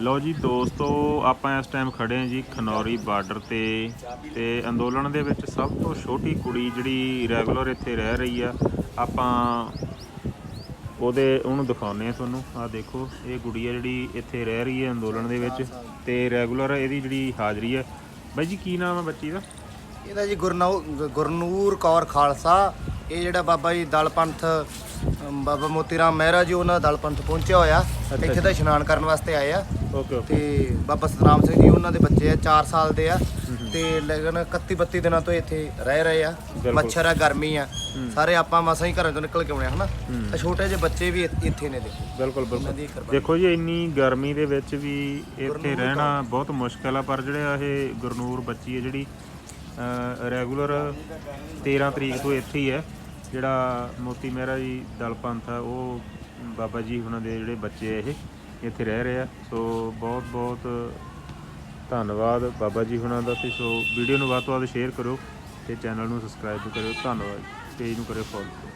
ਲਓ ਜੀ ਦੋਸਤੋ, ਆਪਾਂ ਇਸ ਟਾਈਮ ਖੜੇ ਹਾਂ ਜੀ ਖਨੌਰੀ ਬਾਰਡਰ ਤੇ ਤੇ ਅੰਦੋਲਨ ਦੇ ਵਿੱਚ ਸਭ ਤੋਂ ਛੋਟੀ ਕੁੜੀ ਜਿਹੜੀ ਰੈਗੂਲਰ ਇੱਥੇ ਰਹਿ ਰਹੀ ਆ, ਆਪਾਂ ਉਹਦੇ, ਉਹਨੂੰ ਦਿਖਾਉਨੇ ਆ ਤੁਹਾਨੂੰ। ਆ ਦੇਖੋ, ਇਹ ਗੁੜੀਆ ਜਿਹੜੀ ਇੱਥੇ ਰਹਿ ਰਹੀ ਹੈ ਅੰਦੋਲਨ ਦੇ ਵਿੱਚ ਤੇ ਰੈਗੂਲਰ ਇਹਦੀ ਜਿਹੜੀ ਹਾਜ਼ਰੀ ਹੈ। ਬਾਈ ਜੀ, ਕੀ ਨਾਮ ਹੈ ਬੱਚੀ ਦਾ? ਇਹਦਾ ਜੀ ਗੁਰਨਊ ਗੁਰਨੂਰ ਕੌਰ ਖਾਲਸਾ, ਇਹ ਜਿਹੜਾ ਬਾਬਾ ਜੀ ਦਲ ਪੰਥ ਬਾਬਾ ਮੋਤੀ ਰਾਮ ਮਹਿਰਾ ਜੀ ਉਹਨਾਂ ਦਾ ਦਲ ਪੰਥ ਪਹੁੰਚਿਆ ਹੋਇਆ। ਇੱਥੇ ਤਾਂ ਇਸ਼ਨਾਨ ਕਰਨ ਵਾਸਤੇ ਆਏ ਆ। ਓਕੇ ਤੇ ਬਾਬਾ ਸਤਨਾਮ ਸਿੰਘ ਜੀ ਉਹਨਾਂ ਦੇ ਬੱਚੇ ਆ 4 ਸਾਲ ਦੇ ਆ। ਤੇ ਲੇਕਿਨ 31 32 ਦਿਨਾਂ ਤੋਂ ਇੱਥੇ ਰਹਿ ਰਹੇ ਆ। ਬਿਲਕੁਲ। ਮੱਛਰ ਆ ਗਰਮੀ ਆ। ਸਾਰੇ ਆਪਾਂ ਮਸਾਂ ਹੀ ਘਰਾਂ ਤੋਂ ਨਿਕਲ ਕੇ ਆਉਣੇ ਆ ਹਨਾ? ਤਾਂ ਛੋਟੇ ਜਿਹੇ ਬੱਚੇ ਵੀ ਇੱਥੇ- ਇੱਥੇ ਨੇ ਦੇਖੋ। ਬਿਲਕੁਲ ਉਹਨਾਂ ਬਿਲਕੁਲ ਦੀ ਦੇਖੋ ਜੀ ਇੰਨੀ ਗਰਮੀ ਦੇ ਵਿੱਚ ਵੀ ਇੱਥੇ ਰਹਿਣਾ ਬਹੁਤ ਮੁਸ਼ਕਲ ਆ ਪਰ ਜਿਹੜੇ ਇਹ ਗੁਰਨੂਰ ਬੱਚੀ ਹੈ ਜਿਹੜੀ ਰੈਗੂਲਰ 13 ਤਰੀਕ ਤੋਂ ਇੱਥੇ ਹੀ ਹੈ। ਜਿਹੜਾ ਮੋਤੀ ਮਹਿਰਾ ਜੀ ਦਲ ਪੰਥ ਆ, ਉਹ ਬਾਬਾ ਜੀ ਉਹਨਾਂ ਦੇ ਜਿਹੜੇ ਬੱਚੇ ਇਹ, ਇੱਥੇ ਰਹਿ ਰਹੇ ਆ। ਸੋ ਬਹੁਤ ਬਹੁਤ ਧੰਨਵਾਦ ਬਾਬਾ ਜੀ ਹੁਣਾਂ ਦਾ ਤੇ ਸੋ ਵੀਡੀਓ ਨੂੰ ਵੱਧ ਤੋਂ ਵੱਧ ਸ਼ੇਅਰ ਕਰੋ ਤੇ ਚੈਨਲ ਨੂੰ ਸਬਸਕ੍ਰਾਈਬ ਕਰਿਓ। ਧੰਨਵਾਦ। ਪੇਜ ਨੂੰ ਕਰਿਓ ਫੋਲੋ।